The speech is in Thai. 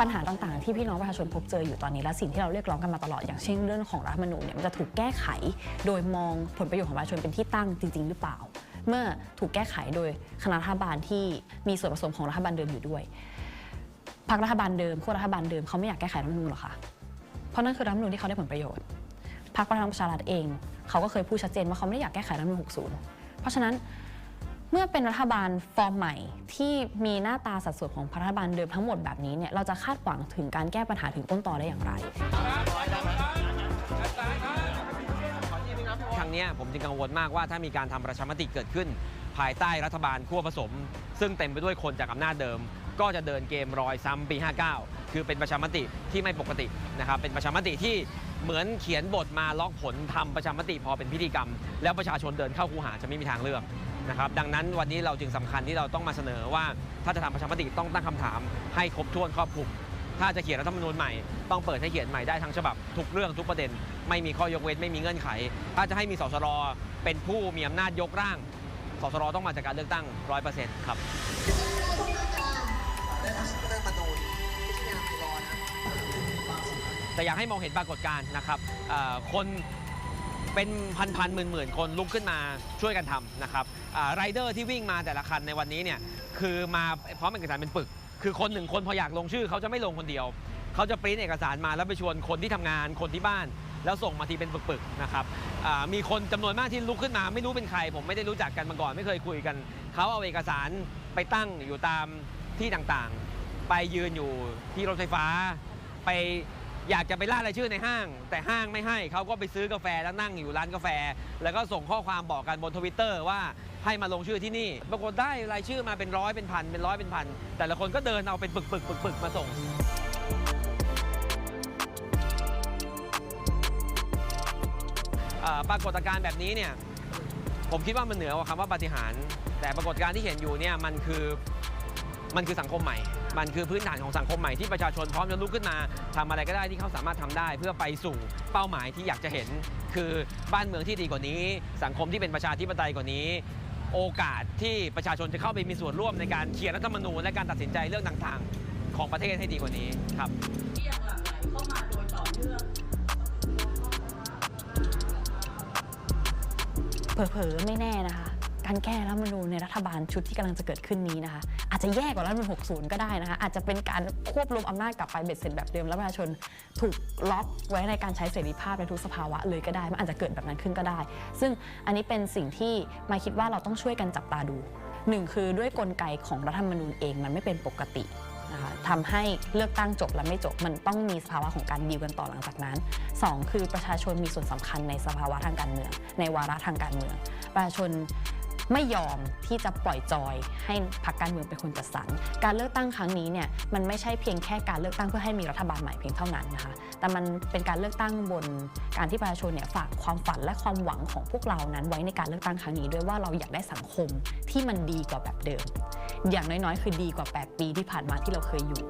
ปัญหาต่างๆ ที่พี่น้องประชาชนพบเจออยู่ตอนนี้และสิ่งที่เราเรียกร้องกันมาตลอดอย่างเช่นเรื่องของรัฐธรรมนูญเนี่ยมันจะถูกแก้ไข โดยมองผลประโยชน์ของประชาชนเป็นที่ตั้งจริง ๆ หรือเปล่า เมื่อถูกแก้ไขโดยคณะรัฐบาลที่มีส่วนผสมของรัฐบาลเดิมอยู่ด้วยพรรครัฐบาลเดิมขั้วรัฐบาลเดิมเขาไม่อยากแก้ไขรัฐธรรมนูญหรอกค่ะเพราะนั่นคือรัฐธรรมนูญที่เขาได้ผลประโยชน์พรรคพลังประชารัฐเอง เขาก็เคยพูดชัดเจนว่าเขาไม่ได้อยากแก้ไขรัฐธรรมนูญ60 เพราะฉะนั้น เมื่อเป็นรัฐบาลฟอร์มใหม่ ที่มีหน้าตาสัดส่วนของรัฐบาลเดิมทั้งหมดแบบนี้เนี่ยเราจะคาดหวังถึงการแก้ปัญหาถึงต้นตอได้อย่างไรครั้งนี้ผมจึงกังวลมากว่าถ้ามีการทำประชามติเกิดขึ้น ภายใต้รัฐบาลขั้วผสม ซึ่งเต็มไปด้วยคนจากอำนาจเดิม ก็จะเดินเกมรอยซ้ำปี 59 คือเป็นประชามติที่ไม่ปกตินะครับเป็นประชามติที่เหมือนเขียนบทมาล็อกผลทำประชามติพอเป็นพิธีกรรม แล้วประชาชนเดินเข้าคูหาจะไม่มีทางเลือก นะครับดังนั้นวันนี้เราจึงสำคัญที่เราต้องมาเสนอว่า ถ้าจะทำประชามติต้องตั้งคำถามให้ครบถ้วนครอบคลุมถ้าจะเขียนรัฐธรรมนูญใหม่ต้องเปิดให้เขียนใหม่ได้ทั้งฉบับทุกเรื่องทุกประเด็น ไม่มีข้อยกเว้นไม่มีเงื่อนไข ถ้าจะให้มีสสรเป็นผู้มีอำนาจยกร่างสสรต้องมาจากการเลือกตั้ง100%ครับแต่อยากให้มองเห็นปรากฏการณ์นะครับคน เป็นพันพันหมื่นหมื่นคนลุกขึ้นมาช่วยกันทำนะครับไรเดอร์ที่วิ่งมาแต่ละคันในวันนี้เนี่ยคือมาพร้อมเอกสารเป็นปึก คือคนหนึ่งคนพออยากลงชื่อเขาจะไม่ลงคนเดียว เขาจะปริ้นเอกสารมาแล้วไปชวนคนที่ทำงานคนที่บ้าน แล้วส่งมาทีเป็นปึกๆนะครับมีคนจำนวนมากที่ลุกขึ้นมาไม่รู้เป็นใคร ผมไม่ได้รู้จักกันมาก่อนไม่เคยคุยกัน เขาเอาเอกสารไปตั้งอยู่ตามที่ต่างๆ ไปยืนอยู่ที่รถไฟฟ้าไป อยากจะไปล่ารายชื่อในห้าง แต่ห้างไม่ให้เขาก็ไปซื้อกาแฟแล้วนั่งอยู่ร้านกาแฟ แล้วก็ส่งข้อความบอกกันบนทวิตเตอร์ว่าให้มาลงชื่อที่นี่ปรากฏได้รายชื่อมาเป็นร้อยเป็นพันเป็นร้อยเป็นพันแต่ละคนก็เดินเอาเป็นปึกปึกปึกปึกมาส่งปรากฏการณ์แบบนี้เนี่ยผมคิดว่ามันเหนือกว่าคำว่าปาฏิหารย์แต่ปรากฏการณ์ที่เห็นอยู่เนี่ยมันคือ มันคือสังคมใหม่ มันคือพื้นฐานของสังคมใหม่ที่ประชาชนพร้อมจะลุกขึ้นมาทำอะไรก็ได้ที่เขาสามารถทำได้ เพื่อไปสู่เป้าหมายที่อยากจะเห็น คือบ้านเมืองที่ดีกว่านี้ สังคมที่เป็นประชาธิปไตยกว่านี้ โอกาสที่ประชาชนจะเข้าไปมีส่วนร่วมในการเขียนรัฐธรรมนูญและการตัดสินใจเรื่องต่างๆ ของประเทศให้ดีกว่านี้ครับที่ยังหลั่งไหลเข้ามาโดยต่อเนื่องเผลอๆไม่แน่นะคะ การแก้รัฐมนูญในรัฐบาลชุดที่กำลังจะเกิดขึ้นนี้นะคะ อาจจะแย่กว่ารัฐมนูญ60 ก็ได้นะคะ อาจจะเป็นการควบรวมอำนาจกลับไปเบ็ดเสร็จแบบเดิม แล้วประชาชนถูกล็อกไว้ในการใช้เสรีภาพในทุกสภาวะเลยก็ได้ มันอาจจะเกิดแบบนั้นขึ้นก็ได้ ซึ่งอันนี้เป็นสิ่งที่มาคิดว่าเราต้องช่วยกันจับตาดูหนึ่งคือด้วยกลไกของรัฐธรรมนูญเองมันไม่เป็นปกตินะคะทำให้เลือกตั้งจบและไม่จบมันต้องมีสภาวะของการดีลกันต่อหลังจากนั้น 2 คือประชาชนมีส่วนสำคัญในสภาวะทางการเมือง ในวาระทางการเมือง ประชาชน ไม่ยอมที่จะปล่อยจอยให้พรรคการเมืองเป็นคนจัดสรร การเลือกตั้งครั้งนี้เนี่ยมันไม่ใช่เพียงแค่การเลือกตั้งเพื่อให้มีรัฐบาลใหม่เพียงเท่านั้นนะคะ แต่มันเป็นการเลือกตั้งบนการที่ประชาชนเนี่ยฝากความฝันและความหวังของพวกเรานั้น ไว้ในการเลือกตั้งครั้งนี้ด้วยว่าเราอยากได้สังคมที่มันดีกว่าแบบเดิม อย่างน้อยๆ คือดีกว่า 8 ปีที่ผ่านมาที่เราเคยอยู่